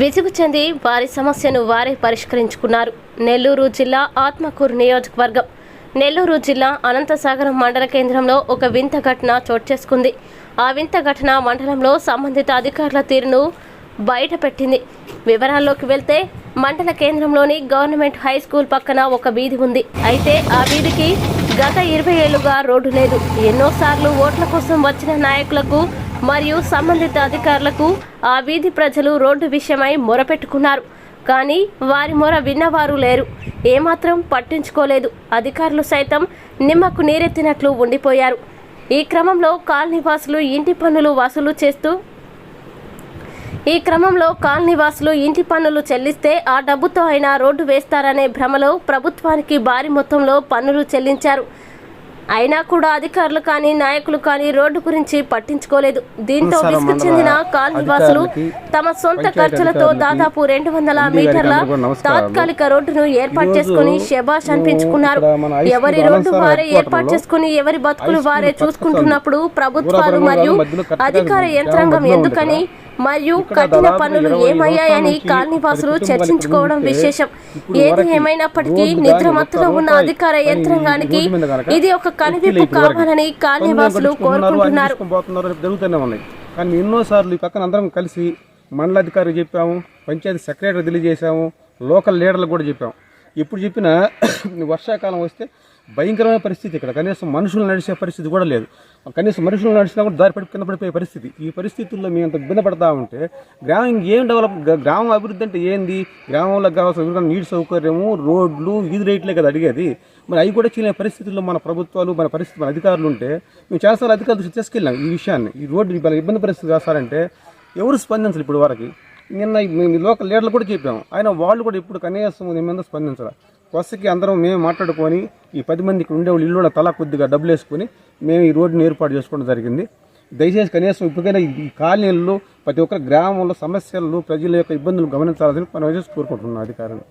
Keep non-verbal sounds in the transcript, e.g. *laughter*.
విసుగు చెంది వారి సమస్యను వారే పరిష్కరించుకున్నారు. నెల్లూరు జిల్లా ఆత్మకూరు నియోజకవర్గం. నెల్లూరు జిల్లా అనంతసాగరం మండల కేంద్రంలో ఒక వింత ఘటన చోటు చేసుకుంది. ఆ వింత ఘటన మండలంలో సంబంధిత అధికారుల తీరును బయటపెట్టింది. వివరాల్లోకి వెళ్తే మండల కేంద్రంలోని గవర్నమెంట్ హై స్కూల్ పక్కన ఒక వీధి ఉంది. అయితే ఆ వీధికి గత ఇరవై ఏళ్ళుగా రోడ్డు లేదు. ఎన్నోసార్లు ఓట్ల కోసం వచ్చిన నాయకులకు మరియు సంబంధిత అధికారులకు ఆ వీధి ప్రజలు రోడ్డు విషయమై మొరపెట్టుకున్నారు. కానీ వారి మొర విన్నవారు లేరు. ఏమాత్రం పట్టించుకోలేదు. అధికారులు సైతం నిమ్మకు నీరెత్తినట్లు ఉండిపోయారు. ఈ క్రమంలో కాలనీవాసులు ఇంటి పన్నులు వసూలు చేస్తూ ఈ క్రమంలో కాలనీవాసులు ఇంటి పన్నులు చెల్లిస్తే ఆ డబ్బుతో అయినా రోడ్డు వేస్తారనే భ్రమలో ప్రభుత్వానికి భారీ మొత్తంలో పన్నులు చెల్లించారు. అయినా కూడా అధికారులు కానీ నాయకులు కానీ రోడ్డు గురించి పట్టించుకోలేదు. దీంతో విసుగు చెందిన కాలనీవాసులు అధికారులకి, తమ సొంత ఖర్చులతో దాదాపు రెండు వందల మీటర్ల. తాత్కాలిక రోడ్డును ఏర్పాటు చేసుకుని శబాష్ అనిపించుకున్నారు. ఎవరి రోడ్డు వారే ఏర్పాటు చేసుకుని ఎవరి బతుకులు వారే చూసుకుంటున్నప్పుడు ప్రభుత్వాలు మరియు అధికార యంత్రాంగం ఎందుకని. మరియు పన్నులు ఇరవై ఏమయ్యాయని కాలనీవాసులు చర్చించుకోవడం విశేషం. ఏది ఏమైనప్పటికీ నిద్రమత్తులో ఉన్న అధికార యంత్రాంగానికి ఇది ఒక కనువిప్పు ఇప్పుడు. కావాలని కోరుకుంటున్నారు. జరుగుతూనే ఉన్నాయి. కానీ ఎన్నోసార్లు ఈ పక్కన అందరం కలిసి మండల అధికారికి చెప్పాము పంచాయతీ సెక్రటరీ తెలియజేశాము లోకల్ లీడర్లకు కూడా చెప్పాము. ఎప్పుడు చెప్పినా *coughs* వర్షాకాలం వస్తే భయంకరమైన పరిస్థితి ఇక్కడ. కనీసం మనుషులు నడిచే పరిస్థితి కూడా లేదు. కనీసం మనుషులు నడిచినా కూడా దారి పడి కింద పడిపోయే పరిస్థితి. ఈ పరిస్థితుల్లో మేము అంత ఇబ్బంది పడతా ఉంటే గ్రామం ఏం డెవలప్ గ్రామం అభివృద్ధి అంటే ఏంది? గ్రామంలో కావాల్సిన నీటి సౌకర్యము రోడ్లు వీధి రేట్లే కదా అడిగేది. మరి అవి కూడా చేయలేని పరిస్థితుల్లో మన ప్రభుత్వాలు మన పరిస్థితి మన అధికారులు ఉంటే మేము చేస్తారు అధికారులు దృష్టి తీసుకెళ్ళాం ఈ విషయాన్ని. ఈ రోడ్డు ఇబ్బంది పరిస్థితి కాస్తారంటే ఎవరు స్పందించాలి ఇప్పుడు వరకు. నిన్న మేము లోకల్ లీడర్లు కూడా చెప్పాము ఆయన వాళ్ళు కూడా ఇప్పుడు కనీసం మీద స్పందించాలి కొసకి అందరం మేము మాట్లాడుకొని ఈ పది మంది ఇక్కడ ఉండేవాళ్ళు ఇల్లు తలా కొద్దిగా డబ్బులు వేసుకొని మేము ఈ రోడ్డుని ఏర్పాటు చేసుకోవడం జరిగింది. దయచేసి కనీసం ఇప్పటికైనా ఈ కాలనీల్లో ప్రతి ఒక్క గ్రామంలో సమస్యలు ప్రజల యొక్క ఇబ్బందులు గమనించాలని మనం కోరుకుంటున్నాం అధికారులు.